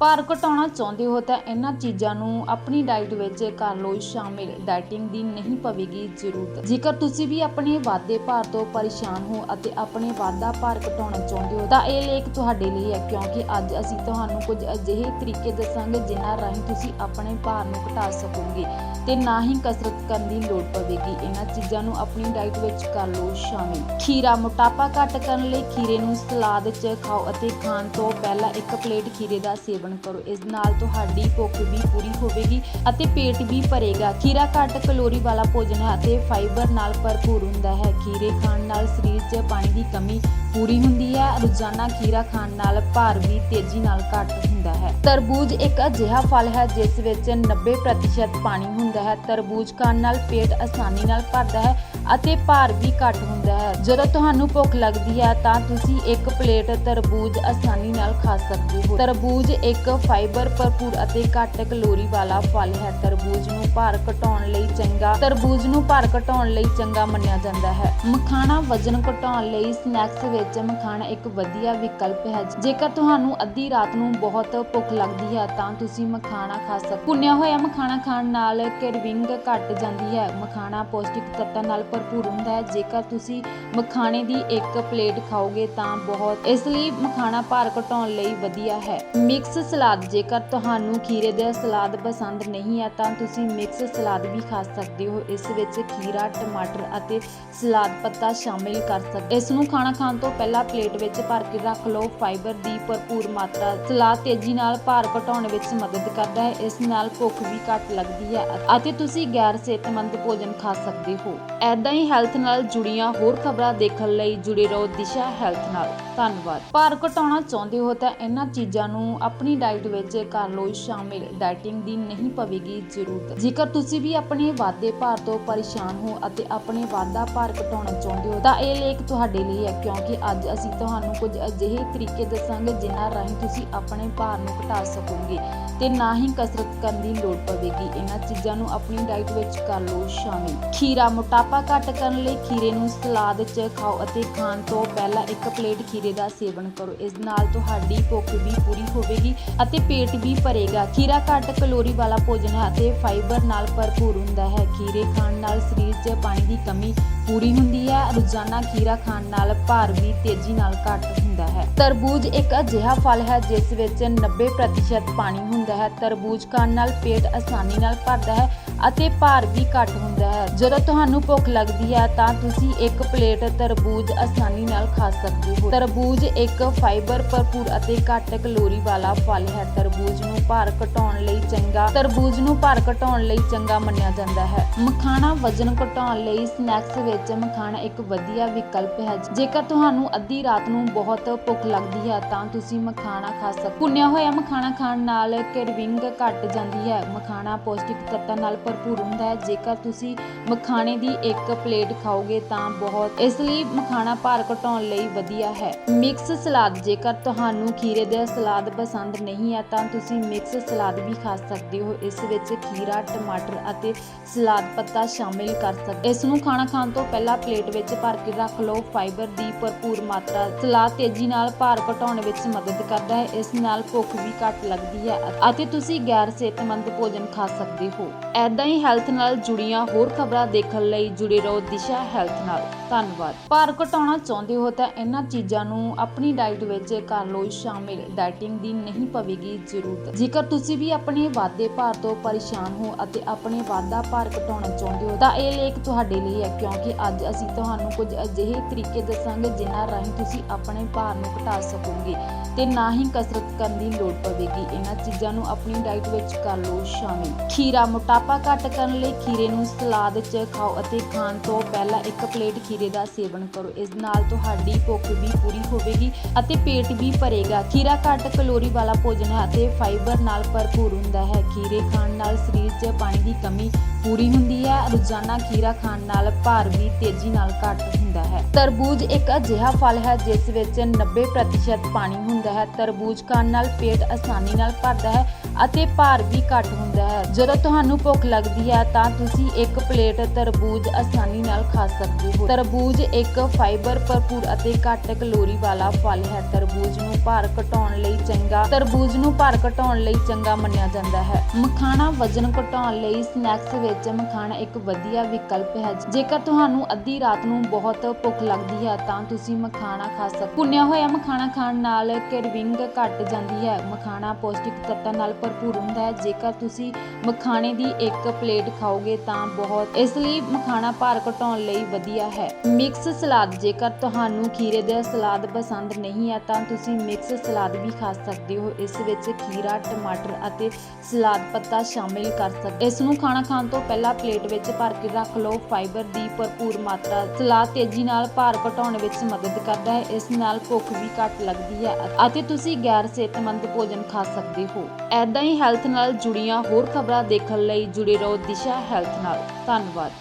ਭਾਰ ਘਟਾਉਣਾ ਚਾਹੁੰਦੇ ਹੋ ਤਾਂ ਇਹਨਾਂ ਚੀਜ਼ਾਂ ਨੂੰ ਆਪਣੀ ਡਾਈਟ ਵਿੱਚ ਕਰ ਲਓ ਸ਼ਾਮਿਲ ਡਾਈਟਿੰਗ ਦੀ ਨਹੀਂ ਪਵੇਗੀ ਜ਼ਰੂਰਤ। ਜੇਕਰ ਤੁਸੀਂ ਵੀ ਆਪਣੇ ਵਾਧੇ ਭਾਰ ਤੋਂ ਪਰੇਸ਼ਾਨ ਹੋ ਅਤੇ ਆਪਣੇ ਵਾਧਾ ਭਾਰ ਘਟਾਉਣਾ ਚਾਹੁੰਦੇ ਹੋ ਤਾਂ ਇਹ ਲੇਖ ਤੁਹਾਡੇ ਲਈ ਹੈ, ਕਿਉਂਕਿ ਅੱਜ ਅਸੀਂ ਤੁਹਾਨੂੰ ਕੁਝ ਅਜਿਹੇ ਤਰੀਕੇ ਦੱਸਾਂਗੇ ਜਿਨ੍ਹਾਂ ਰਾਹੀਂ ਤੁਸੀਂ ਆਪਣੇ ਭਾਰ ਨੂੰ ਘਟਾ ਸਕੋਗੇ। ਤੇ ਨਾ ਹੀ ਕਸਰਤ ਕਰਨ ਦੀ ਲੋੜ ਪਵੇਗੀ। ਇਹਨਾਂ ਚੀਜ਼ਾਂ ਨੂੰ ਆਪਣੀ ਡਾਈਟ ਵਿੱਚ ਕਰ ਲਓ ਸ਼ਾਮਿਲ। ਖੀਰਾ ਮੋਟਾਪਾ ਘੱਟ ਕਰਨ ਲਈ ਖੀਰੇ ਨੂੰ ਸਲਾਦ 'ਚ ਖਾਓ ਅਤੇ ਖਾਣ ਤੋਂ ਪਹਿਲਾਂ ਇੱਕ ਪਲੇਟ ਖੀਰੇ ਦਾ ਸੇਵਨ ਕਰੋ। ਇਸ ਨਾਲ ਤੁਹਾਡੀ ਭੁੱਖ ਵੀ ਪੂਰੀ ਹੋਵੇਗੀ ਅਤੇ ਪੇਟ ਵੀ ਭਰੇਗਾ। ਖੀਰਾ ਘੱਟ ਕੈਲੋਰੀ ਵਾਲਾ ਭੋਜਨ ਹੈ ਅਤੇ ਫਾਈਬਰ ਨਾਲ ਭਰਪੂਰ ਹੁੰਦਾ ਹੈ। ਖੀਰੇ ਖਾਣ ਨਾਲ ਸਰੀਰ 'ਚ ਪਾਣੀ ਦੀ ਕਮੀ ਪੂਰੀ ਹੁੰਦੀ ਹੈ ਰੋਜ਼ਾਨਾ ਖੀਰਾ ਖਾਣ ਨਾਲ ਭਾਰ ਵੀ ਤੇਜ਼ੀ ਨਾਲ ਘੱਟ ਹੁੰਦਾ ਹੈ। ਤਰਬੂਜ ਇੱਕ ਅਜਿਹਾ ਫਲ ਹੈ, ਜਿਸ ਵਿੱਚ 90% ਪਾਣੀ ਹੁੰਦਾ ਹੈ। ਤਰਬੂਜ ਖਾਣ ਨਾਲ ਪੇਟ ਆਸਾਨੀ ਨਾਲ ਭਰਦਾ ਹੈ ਅਤੇ ਭਾਰ ਵੀ ਘੱਟ ਹੁੰਦਾ ਹੈ। ਜਦੋਂ ਤੁਹਾਨੂੰ ਭੁੱਖ ਲੱਗਦੀ ਹੈ, ਤਾਂ ਤੁਸੀਂ ਇੱਕ ਪਲੇਟ ਤਰਬੂਜ ਆਸਾਨੀ ਨਾਲ ਖਾ ਸਕਦੇ ਹੋ। ਤਰਬੂਜ ਇੱਕ ਫਾਈਬਰ ਭਰਪੂਰ ਅਤੇ ਘੱਟ ਕਲੋਰੀ ਵਾਲਾ ਫਲ ਹੈ। ਤਰਬੂਜ ਨੂੰ ਭਾਰ ਘਟਾਉਣ ਲਈ ਚੰਗਾ, ਤਰਬੂਜ ਨੂੰ ਭਾਰ ਘਟਾਉਣ ਲਈ ਚੰਗਾ ਮੰਨਿਆ ਜਾਂਦਾ ਹੈ। ਮਖਾਣਾ ਵਜ਼ਨ ਘਟਾਉਣ ਲਈ ਸਨੈਕਸ ਵਿੱਚ ਮਖਾਣਾ ਇੱਕ ਵਧੀਆ ਵਿਕਲਪ ਹੈ। ਜੇਕਰ ਤੁਹਾਨੂੰ ਅੱਧੀ ਰਾਤ ਨੂੰ ਬਹੁਤ ਭੁੱਖ ਲੱਗਦੀ ਹੈ, ਤਾਂ ਤੁਸੀਂ ਮਖਾਣਾ ਖਾ ਸਕਦੇ ਭੁੰਨਿਆ ਹੋਇਆ ਮਖਾਣਾ ਖਾਣ ਨਾਲ ਕੈਰਵਿੰਗ ਘਟ ਜਾਂਦੀ ਹੈ। ਮਖਾਣਾ ਪੌਸ਼ਟਿਕ ਤੱਤਾਂ ਨਾਲ ਭਰਪੂਰ ਹੁੰਦਾ ਹੈ। ਜੇਕਰ ਤੁਸੀਂ ਮਖਾਣੇ ਦੀ ਇੱਕ ਪਲੇਟ ਖਾਓਗੇ, ਤਾਂ ਬਹੁਤ, ਇਸ ਲਈ ਮਖਾਣਾ ਭਾਰ ਘਟਾਉਣ ਲਈ ਵਧੀਆ ਹੈ। ਮਿਕਸ ਸਲਾਦ, ਜੇਕਰ ਤੁਹਾਨੂੰ ਖੀਰੇ ਦਾ ਸਲਾਦ ਪਸੰਦ ਨਹੀਂ ਹੈ, ਤਾਂ ਤੁਸੀਂ ਮਿਕਸ ਸਲਾਦ ਵੀ ਖਾ ਸਕਦੇ ਹੋ। ਇਸ ਵਿੱਚ ਖੀਰਾ, ਟਮਾਟਰ ਅਤੇ ਸਲਾਦ ਪੱਤਾ ਸ਼ਾਮਿਲ ਕਰ ਸਕਦੇ ਇਸ ਨੂੰ ਖਾਣਾ ਖਾਣ ਤੋਂ ਪਹਿਲਾਂ ਪਲੇਟ ਵਿੱਚ ਭਰ ਕੇ ਰੱਖ ਲਓ। ਫਾਈਬਰ ਦੀ ਭਰਪੂਰ ਮਾਤਰਾ ਸਲਾਦ ਤੇਜ਼ੀ ਨਾਲ ਭਾਰ ਘਟਾਉਣ ਵਿੱਚ ਮਦਦ ਕਰਦਾ ਹੈ। ਇਸ ਨਾਲ ਭੁੱਖ ਵੀ ਘੱਟ ਲੱਗਦੀ ਹੈ ਅਤੇ ਤੁਸੀਂ ਗੈਰ ਸਿਹਤਮੰਦ ਭੋਜਨ ਖਾ ਸਕਦੇ ਹੋ। ਐਦਾਂ ਹੀ ਹੈਲਥ ਨਾਲ ਜੁੜੀਆਂ ਹੋਰ ਖਬਰਾਂ ਦੇਖਣ ਲਈ ਜੁੜੇ ਰਹੋ ਦਿਸ਼ਾ ਹੈਲਥ ਨਾਲ। ਧੰਨਵਾਦ। ਭਾਰ ਘਟਾਉਣਾ ਚਾਹੁੰਦੇ ਹੋ ਤਾਂ ਇਹਨਾਂ ਚੀਜ਼ਾਂ ਨੂੰ ਆਪਣੀ ਡਾਈਟ ਵਿੱਚ ਕਰ ਲਓ। ਸ਼ਾਮਿਲ ਡਾਈਟਿੰਗ ਦੀ ਨਹੀਂ ਪਵੇਗੀ ਜ਼ਰੂਰਤ। ਜੇਕਰ ਤੁਸੀਂ ਵੀ ਆਪਣੇ ਵਾਧੇ ਭਾਰ ਤੋਂ ਪਰੇਸ਼ਾਨ ਹੋ ਅਤੇ ਆਪਣੇ ਵਾਧਾ ਭਾਰ ਘਟਾਉਣਾ ਚਾਹੁੰਦੇ ਹੋ ਤਾਂ ਇਹ ਲੇਖ ਤੁਹਾਡੇ ਲਈ ਹੈ ਕਿਉਂਕਿ ਅੱਜ ਅਸੀਂ ਤੁਹਾਨੂੰ ਕੁਝ ਅਜਿਹੇ ਤਰੀਕੇ ਦੱਸਾਂਗੇ ਜਿਨ੍ਹਾਂ ਰਾਹੀਂ ਤੁਸੀਂ ਆਪਣੇ ਭਾਰ ਨੂੰ ਘਟਾ ਸਕੋਗੇ ਤੇ ਨਾ ਹੀ ਕਸਰਤ ਕਰਨ ਦੀ ਲੋੜ ਪਵੇਗੀ। ਇਹਨਾਂ ਚੀਜ਼ਾਂ ਨੂੰ ਆਪਣੀ ਡਾਈਟ ਵਿੱਚ ਕਰ ਲਓ ਸ਼ਾਮਿਲ। ਖੀਰਾ ਮੋਟਾਪਾ ਘੱਟ ਕਰਨ ਲਈ ਖੀਰੇ ਨੂੰ ਸਲਾਦ 'ਚ ਖਾਓ ਅਤੇ ਖਾਣ ਤੋਂ ਪਹਿਲਾਂ ਇੱਕ ਪਲੇਟ ਖੀਰੇ ਦਾ ਸੇਵਨ ਕਰੋ। ਇਸ ਨਾਲ ਤੁਹਾਡੀ ਭੁੱਖ ਵੀ ਪੂਰੀ ਹੋਵੇਗੀ ਅਤੇ ਪੇਟ ਵੀ ਭਰੇਗਾ। ਖੀਰਾ ਘੱਟ ਕੈਲੋਰੀ ਵਾਲਾ ਭੋਜਨ ਹੈ ਅਤੇ ਫਾਈਬਰ ਨਾਲ ਭਰਪੂਰ ਹੁੰਦਾ ਹੈ। ਖੀਰੇ ਖਾਣ ਨਾਲ ਸਰੀਰ 'ਚ ਪਾਣੀ ਦੀ ਕਮੀ ਪੂਰੀ ਹੁੰਦੀ ਹੈ। ਰੋਜ਼ਾਨਾ ਖੀਰਾ ਖਾਣ ਨਾਲ ਭਾਰ ਵੀ ਤੇਜ਼ੀ ਨਾਲ ਘੱਟ ਹੁੰਦਾ ਹੈ। ਤਰਬੂਜ ਇੱਕ ਅਜਿਹਾ ਫਲ ਹੈ ਜਿਸ ਵਿੱਚ 90% ਪਾਣੀ ਹੁੰਦਾ ਹੈ। ਤਰਬੂਜ ਖਾਣ ਨਾਲ ਪੇਟ ਆਸਾਨੀ ਨਾਲ ਭਰਦਾ ਹੈ ਅਤੇ ਭਾਰ ਵੀ ਘੱਟ ਹੁੰਦਾ ਹੈ। ਜਦੋਂ ਤੁਹਾਨੂੰ ਭੁੱਖ ਲੱਗਦੀ ਹੈ ਤਾਂ ਤੁਸੀਂ ਇੱਕ ਪਲੇਟ ਤਰਬੂਜ ਆਸਾਨੀ ਨਾਲ ਖਾ ਸਕਦੇ ਹੋ। ਤਰਬੂਜ ਇੱਕ ਫਾਈਬਰ ਭਰਪੂਰ ਅਤੇ ਘੱਟ ਕਲੋਰੀ ਵਾਲਾ ਫਲ ਹੈ। ਤਰਬੂਜ ਨੂੰ ਭਾਰ ਘਟਾਉਣ ਲਈ ਚੰਗਾ, ਤਰਬੂਜ ਨੂੰ ਭਾਰ ਘਟਾਉਣ ਲਈ ਚੰਗਾ ਮੰਨਿਆ ਜਾਂਦਾ ਹੈ। ਮਖਾਣਾ ਵਜ਼ਨ ਘਟਾਉਣ ਲਈ ਸਨੈਕਸ ਵਿੱਚ ਮਖਾਣਾ ਇੱਕ ਵਧੀਆ ਵਿਕਲਪ ਹੈ। ਜੇਕਰ ਤੁਹਾਨੂੰ ਅੱਧੀ ਰਾਤ ਨੂੰ ਬਹੁਤ ਭੁੱਖ ਲੱਗਦੀ ਹੈ ਤਾਂ ਤੁਸੀਂ ਮਖਾਣਾ ਖਾ ਸਕਦੇ ਭੁੰਨਿਆ ਹੋਇਆ ਮਖਾਣਾ ਖਾਣ ਨਾਲ ਕੈਰਵਿੰਗ ਘਟ ਜਾਂਦੀ ਹੈ। ਮਖਾਣਾ ਪੌਸ਼ਟਿਕ ਤੱਤਾਂ ਨਾਲ ਭਰਪੂਰ ਹੁੰਦਾ ਹੈ। ਜੇਕਰ ਤੁਸੀਂ ਮਖਾਣੇ ਦੀ ਇੱਕ ਪਲੇਟ ਖਾਓਗੇ ਤਾਂ ਬਹੁਤ, ਇਸ ਲਈ ਮਖਾਣਾ ਭਾਰ ਘਟਾਉਣ ਲਈ ਵਧੀਆ ਹੈ। ਮਿਕਸ ਸਲਾਦ, ਜੇਕਰ ਤੁਹਾਨੂੰ ਖੀਰੇ ਦਾ ਸਲਾਦ ਪਸੰਦ ਨਹੀਂ ਹੈ ਤਾਂ ਤੁਸੀਂ ਮਿਕਸ ਸਲਾਦ ਵੀ ਖਾ ਸਕਦੇ ਹੋ। ਇਸ ਵਿੱਚ ਖੀਰਾ, ਟਮਾਟਰ ਅਤੇ ਸਲਾਦ ਪੱਤਾ ਸ਼ਾਮਿਲ ਕਰ ਸਕਦੇ ਇਸ ਨੂੰ ਖਾਣਾ ਖਾਣ ਤੋਂ ਪਹਿਲਾਂ ਪਲੇਟ ਵਿੱਚ ਭਰ ਕੇ ਰੱਖ ਲਓ। ਫਾਈਬਰ ਦੀ ਭਰਪੂਰ ਮਾਤਰਾ, ਸਲਾਦ ਤੇਜ਼ੀ ਨਾਲ ਭਾਰ ਘਟਾਉਣ ਵਿੱਚ ਮਦਦ ਕਰਦਾ ਹੈ, ਇਸ ਨਾਲ ਭੁੱਖ ਵੀ ਘੱਟ ਲੱਗਦੀ ਹੈ ਅਤੇ ਤੁਸੀਂ ਗੈਰ ਸਿਹਤਮੰਦ ਭੋਜਨ ਖਾ ਸਕਦੇ ਹੋ। ਐਦਾਂ ਹੀ ਹੈਲਥ ਨਾਲ ਜੁੜੀਆਂ ਹੋਰ ਖਬਰਾਂ ਦੇਖਣ ਲਈ ਜੁੜੇ ਰਹੋ ਦਿਸ਼ਾ ਹੈਲਥ ਨਾਲ। ਧੰਨਵਾਦ। ਭਾਰ ਘਟਾਉਣਾ ਚਾਹੁੰਦੇ ਹੋ ਤਾਂ ਇਹਨਾਂ ਚੀਜ਼ਾਂ ਨੂੰ ਆਪਣੀ ਡਾਈਟ ਵਿੱਚ ਕਰ ਲਓ ਸ਼ਾਮਿਲ। ਡਾਈਟਿੰਗ ਦੀ ਨਹੀਂ ਪਵੇਗੀ ਜ਼ਰੂਰਤ। ਜੇਕਰ ਤੁਸੀਂ ਵੀ ਆਪਣੇ ਵਾਧੇ ਭਾਰ ਤੋਂ ਪਰੇਸ਼ਾਨ ਹੋ ਅਤੇ ਆਪਣੇ ਵਾਧਾ ਭਾਰ ਘਟਾਉਣਾ ਚਾਹੁੰਦੇ ਹੋ ਤਾਂ ਇਹ ਲੇਖ ਤੁਹਾਡੇ ਲਈ ਹੈ ਕਿਉਂਕਿ ਅੱਜ ਅਸੀਂ ਤੁਹਾਨੂੰ ਕੁਝ ਅਜਿਹੇ ਤਰੀਕੇ ਦੱਸਾਂਗੇ ਜਿਨ੍ਹਾਂ ਰਾਹੀਂ ਤੁਸੀਂ ਆਪਣੇ ਭਾਰ ਨੂੰ ਘਟਾ ਸਕੋਗੇ ਤੇ ਨਾ ਹੀ ਕਸਰਤ ਕਰਨ ਦੀ ਲੋੜ ਪਵੇਗੀ। ਇਹਨਾਂ ਚੀਜ਼ਾਂ ਨੂੰ ਆਪਣੀ ਡਾਈਟ ਵਿੱਚ ਕਰ ਲਓ ਸ਼ਾਮਿਲ। ਖੀਰਾ ਮੋਟਾਪਾ ਘੱਟ ਕਰਨ ਲਈ ਖੀਰੇ ਨੂੰ ਸਲਾਦ 'ਚ ਖਾਓ ਅਤੇ ਖਾਣ ਤੋਂ ਪਹਿਲਾਂ ਇੱਕ ਪਲੇਟ ਖੀਰੇ ਦਾ ਸੇਵਨ ਕਰੋ। ਇਸ ਨਾਲ ਤੁਹਾਡੀ ਭੁੱਖ ਵੀ ਪੂਰੀ ਹੋਵੇਗੀ ਅਤੇ ਪੇਟ ਵੀ ਭਰੇਗਾ। ਖੀਰਾ ਘੱਟ ਕੈਲੋਰੀ ਵਾਲਾ ਭੋਜਨ ਹੈ ਅਤੇ ਫਾਈਬਰ ਨਾਲ ਭਰਪੂਰ ਹੁੰਦਾ ਹੈ। ਖੀਰੇ ਖਾਣ ਨਾਲ ਸਰੀਰ 'ਚ ਪਾਣੀ ਦੀ ਕਮੀ ਪੂਰੀ ਹੁੰਦੀ ਹੈ। ਰੋਜ਼ਾਨਾ ਖੀਰਾ ਖਾਣ ਨਾਲ ਭਾਰ ਵੀ ਤੇਜ਼ੀ ਨਾਲ ਘੱਟ ਹੁੰਦਾ ਹੈ। ਤਰਬੂਜ ਇੱਕ ਅਜਿਹਾ ਫਲ ਹੈ, ਜਿਸ ਵਿੱਚ 90% ਪਾਣੀ ਹੁੰਦਾ ਹੈ। ਤਰਬੂਜ ਖਾਣ ਨਾਲ ਪੇਟ ਆਸਾਨੀ ਨਾਲ ਭਰਦਾ ਹੈ ਅਤੇ ਭਾਰ ਵੀ ਘੱਟ ਹੁੰਦਾ ਹੈ। ਜਦੋਂ ਤੁਹਾਨੂੰ ਭੁੱਖ ਲੱਗਦੀ ਹੈ ਤਾਂ ਤੁਸੀਂ ਇੱਕ ਪਲੇਟ ਤਰਬੂਜ ਆਸਾਨੀ ਨਾਲ ਖਾ ਸਕਦੇ ਹੋ। ਤਰਬੂਜ ਇੱਕ ਫਾਈਬਰ ਭਰਪੂਰ ਅਤੇ ਘੱਟ ਕੈਲੋਰੀ ਵਾਲਾ ਫਲ ਹੈ। ਤਰਬੂਜ ਨੂੰ ਭਾਰ ਘਟਾਉਣ ਲਈ ਚੰਗਾ ਤਰਬੂਜ ਨੂੰ ਭਾਰ ਘਟਾਉਣ ਲਈ ਚੰਗਾ ਮੰਨਿਆ ਜਾਂਦਾ ਹੈ। ਮਖਾਣਾ ਵਜ਼ਨ ਘਟਾਉਣ ਲਈ ਸਨੈਕਸ ਵਿੱਚ ਮਖਾਣਾ ਇੱਕ ਵਧੀਆ ਵਿਕਲਪ ਹੈ। ਜੇਕਰ ਤੁਹਾਨੂੰ ਅੱਧੀ ਰਾਤ ਨੂੰ ਬਹੁਤ ਭੁੱਖ ਲੱਗਦੀ ਹੈ ਤਾਂ ਤੁਸੀਂ ਮਖਾਣਾ ਖਾ ਸਕਦੇ ਭੁੰਨਿਆ ਹੋਇਆ ਮਖਾਣਾ ਖਾਣ ਨਾਲ ਕ੍ਰੇਵਿੰਗ ਘਟ ਜਾਂਦੀ ਹੈ। ਮਖਾਣਾ ਪੌਸ਼ਟਿਕ ਤੱਤਾਂ ਨਾਲ ਭਰਪੂਰ ਹੁੰਦਾ ਹੈ। ਜੇਕਰ ਤੁਸੀਂ ਮਖਾਣੇ ਦੀ ਇੱਕ ਪਲੇਟ ਖਾਓਗੇ ਤਾਂ ਬਹੁਤ, ਇਸ ਲਈ ਮਖਾਣਾ ਭਾਰ ਘਟਾਉਣ ਲਈ ਵਧੀਆ ਹੈ। ਮਿਕਸ ਸਲਾਦ, ਜੇਕਰ ਤੁਹਾਨੂੰ ਖੀਰੇ ਦਾ ਸਲਾਦ ਪਸੰਦ ਨਹੀਂ ਹੈ, ਤਾਂ ਤੁਸੀਂ ਮਿਕਸ ਸਲਾਦ ਵੀ ਖਾ ਸਕਦੇ ਹੋ। ਇਸ ਵਿੱਚ ਖੀਰਾ, ਟਮਾਟਰ ਅਤੇ ਸਲਾਦ ਪੱਤਾ ਸ਼ਾਮਿਲ ਕਰ ਸਕਦੇ ਇਸ ਨੂੰ ਖਾਣਾ ਖਾਣ ਤੋਂ ਪਹਿਲਾਂ ਪਲੇਟ ਵਿੱਚ ਭਰ ਕੇ ਰੱਖ ਲਓ। ਫਾਈਬਰ ਦੀ ਭਰਪੂਰ ਮਾਤਰਾ ਸਲਾਦ ਤੇਜ਼ੀ ਨਾਲ ਭਾਰ ਘਟਾਉਣ ਵਿੱਚ ਮਦਦ ਕਰਦਾ ਹੈ। ਇਸ ਨਾਲ ਭੁੱਖ ਵੀ ਘੱਟ ਲੱਗਦੀ ਹੈ ਅਤੇ ਤੁਸੀਂ ਗੈਰ ਸਿਹਤਮੰਦ ਭੋਜਨ ਖਾ ਸਕਦੇ ਹੋ। ਐਦਾਂ ਹੀ ਹੈਲਥ ਨਾਲ ਜੁੜੀਆਂ ਹੋਰ ਖਬਰਾਂ ਦੇਖਣ ਲਈ ਜੁੜੇ ਰਹੋ ਦਿਸ਼ਾ ਹੈਲਥ ਨਾਲ। ਧੰਨਵਾਦ।